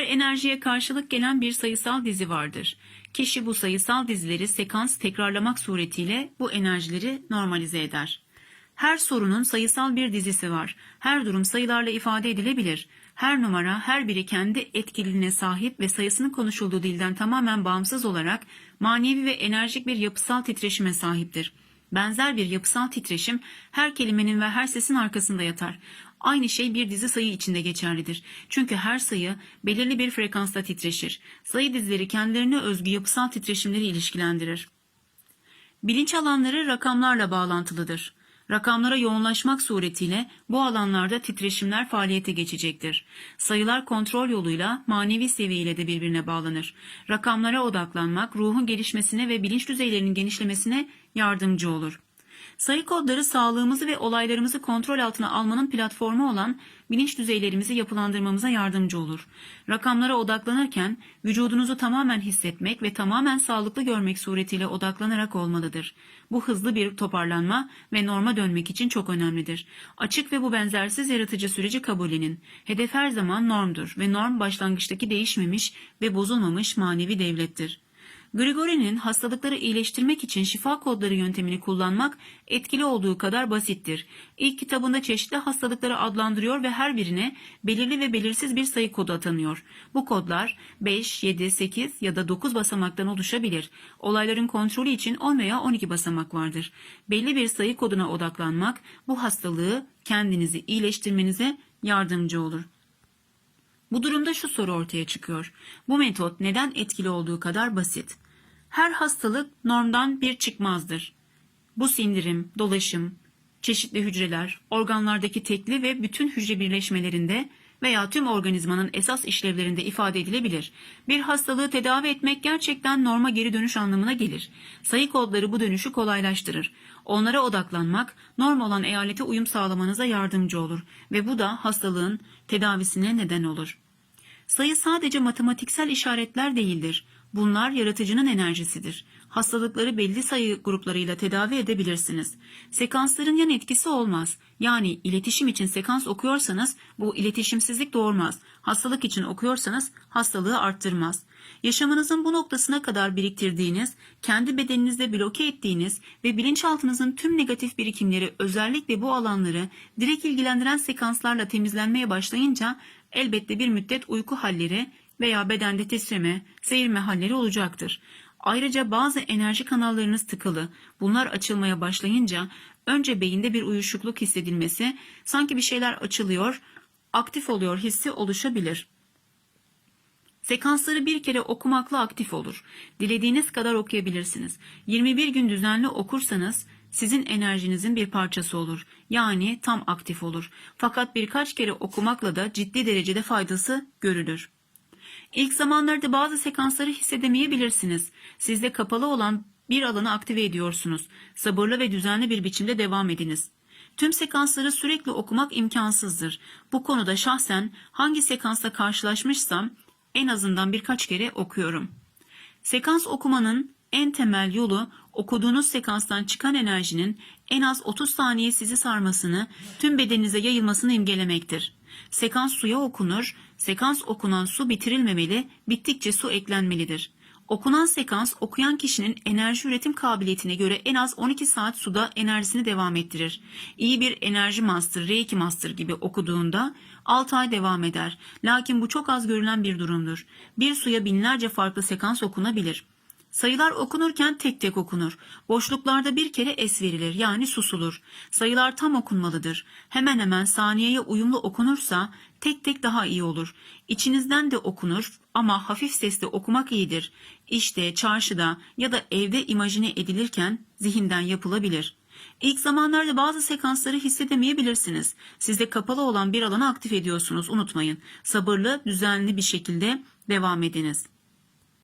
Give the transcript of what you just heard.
Her enerjiye karşılık gelen bir sayısal dizi vardır. Kişi bu sayısal dizileri sekans tekrarlamak suretiyle bu enerjileri normalize eder. Her sorunun sayısal bir dizisi var. Her durum sayılarla ifade edilebilir. Her numara her biri kendi etkililiğine sahip ve sayısının konuşulduğu dilden tamamen bağımsız olarak manevi ve enerjik bir yapısal titreşime sahiptir. Benzer bir yapısal titreşim her kelimenin ve her sesin arkasında yatar. Aynı şey bir dizi sayı içinde geçerlidir. Çünkü her sayı belirli bir frekansta titreşir. Sayı dizileri kendilerine özgü yapısal titreşimleri ilişkilendirir. Bilinç alanları rakamlarla bağlantılıdır. Rakamlara yoğunlaşmak suretiyle bu alanlarda titreşimler faaliyete geçecektir. Sayılar kontrol yoluyla manevi seviyeyle de birbirine bağlanır. Rakamlara odaklanmak ruhun gelişmesine ve bilinç düzeylerinin genişlemesine yardımcı olur. Sayı kodları sağlığımızı ve olaylarımızı kontrol altına almanın platformu olan bilinç düzeylerimizi yapılandırmamıza yardımcı olur. Rakamlara odaklanırken vücudunuzu tamamen hissetmek ve tamamen sağlıklı görmek suretiyle odaklanarak olmalıdır. Bu hızlı bir toparlanma ve norma dönmek için çok önemlidir. Açık ve bu benzersiz yaratıcı süreci kabullenin. Hedef her zaman normdur ve norm başlangıçtaki değişmemiş ve bozulmamış manevi devlettir. Grigori'nin hastalıkları iyileştirmek için şifa kodları yöntemini kullanmak etkili olduğu kadar basittir. İlk kitabında çeşitli hastalıkları adlandırıyor ve her birine belirli ve belirsiz bir sayı kodu atanıyor. Bu kodlar 5, 7, 8 ya da 9 basamaktan oluşabilir. Olayların kontrolü için 10 veya 12 basamak vardır. Belli bir sayı koduna odaklanmak bu hastalığı kendinizi iyileştirmenize yardımcı olur. Bu durumda şu soru ortaya çıkıyor. Bu metot neden etkili olduğu kadar basit. Her hastalık normdan bir çıkmazdır. Bu sindirim, dolaşım, çeşitli hücreler, organlardaki tekli ve bütün hücre birleşmelerinde veya tüm organizmanın esas işlevlerinde ifade edilebilir. Bir hastalığı tedavi etmek gerçekten norma geri dönüş anlamına gelir. Sayı kodları bu dönüşü kolaylaştırır. Onlara odaklanmak norm olan eyalete uyum sağlamanıza yardımcı olur ve bu da hastalığın tedavisine neden olur. Sayı sadece matematiksel işaretler değildir. Bunlar yaratıcının enerjisidir. Hastalıkları belli sayı gruplarıyla tedavi edebilirsiniz. Sekansların yan etkisi olmaz. Yani iletişim için sekans okuyorsanız bu iletişimsizlik doğurmaz. Hastalık için okuyorsanız hastalığı arttırmaz. Yaşamınızın bu noktasına kadar biriktirdiğiniz, kendi bedeninizde bloke ettiğiniz ve bilinçaltınızın tüm negatif birikimleri özellikle bu alanları direkt ilgilendiren sekanslarla temizlenmeye başlayınca elbette bir müddet uyku halleri veya bedende titreme, seyirme halleri olacaktır. Ayrıca bazı enerji kanallarınız tıkalı. Bunlar açılmaya başlayınca önce beyinde bir uyuşukluk hissedilmesi, sanki bir şeyler açılıyor, aktif oluyor hissi oluşabilir. Sekansları bir kere okumakla aktif olur. Dilediğiniz kadar okuyabilirsiniz. 21 gün düzenli okursanız sizin enerjinizin bir parçası olur. Yani tam aktif olur. Fakat birkaç kere okumakla da ciddi derecede faydası görülür. İlk zamanlarda bazı sekansları hissedemeyebilirsiniz. Sizde kapalı olan bir alanı aktive ediyorsunuz. Sabırlı ve düzenli bir biçimde devam ediniz. Tüm sekansları sürekli okumak imkansızdır. Bu konuda şahsen hangi sekansla karşılaşmışsam en azından birkaç kere okuyorum. Sekans okumanın en temel yolu okuduğunuz sekanstan çıkan enerjinin en az 30 saniye sizi sarmasını, tüm bedeninize yayılmasını imgelemektir. Sekans suya okunur, sekans okunan su bitirilmemeli, bittikçe su eklenmelidir. Okunan sekans okuyan kişinin enerji üretim kabiliyetine göre en az 12 saat suda enerjisini devam ettirir. İyi bir enerji master, reiki master gibi okuduğunda 6 ay devam eder. Lakin bu çok az görülen bir durumdur. Bir suya binlerce farklı sekans okunabilir. Sayılar okunurken tek tek okunur. Boşluklarda bir kere es verilir yani susulur. Sayılar tam okunmalıdır. Hemen hemen saniyeye uyumlu okunursa tek tek daha iyi olur. İçinizden de okunur ama hafif sesle okumak iyidir. İşte çarşıda ya da evde imajine edilirken zihinden yapılabilir. İlk zamanlarda bazı sekansları hissedemeyebilirsiniz. Sizde kapalı olan bir alanı aktif ediyorsunuz unutmayın. Sabırlı, düzenli bir şekilde devam ediniz.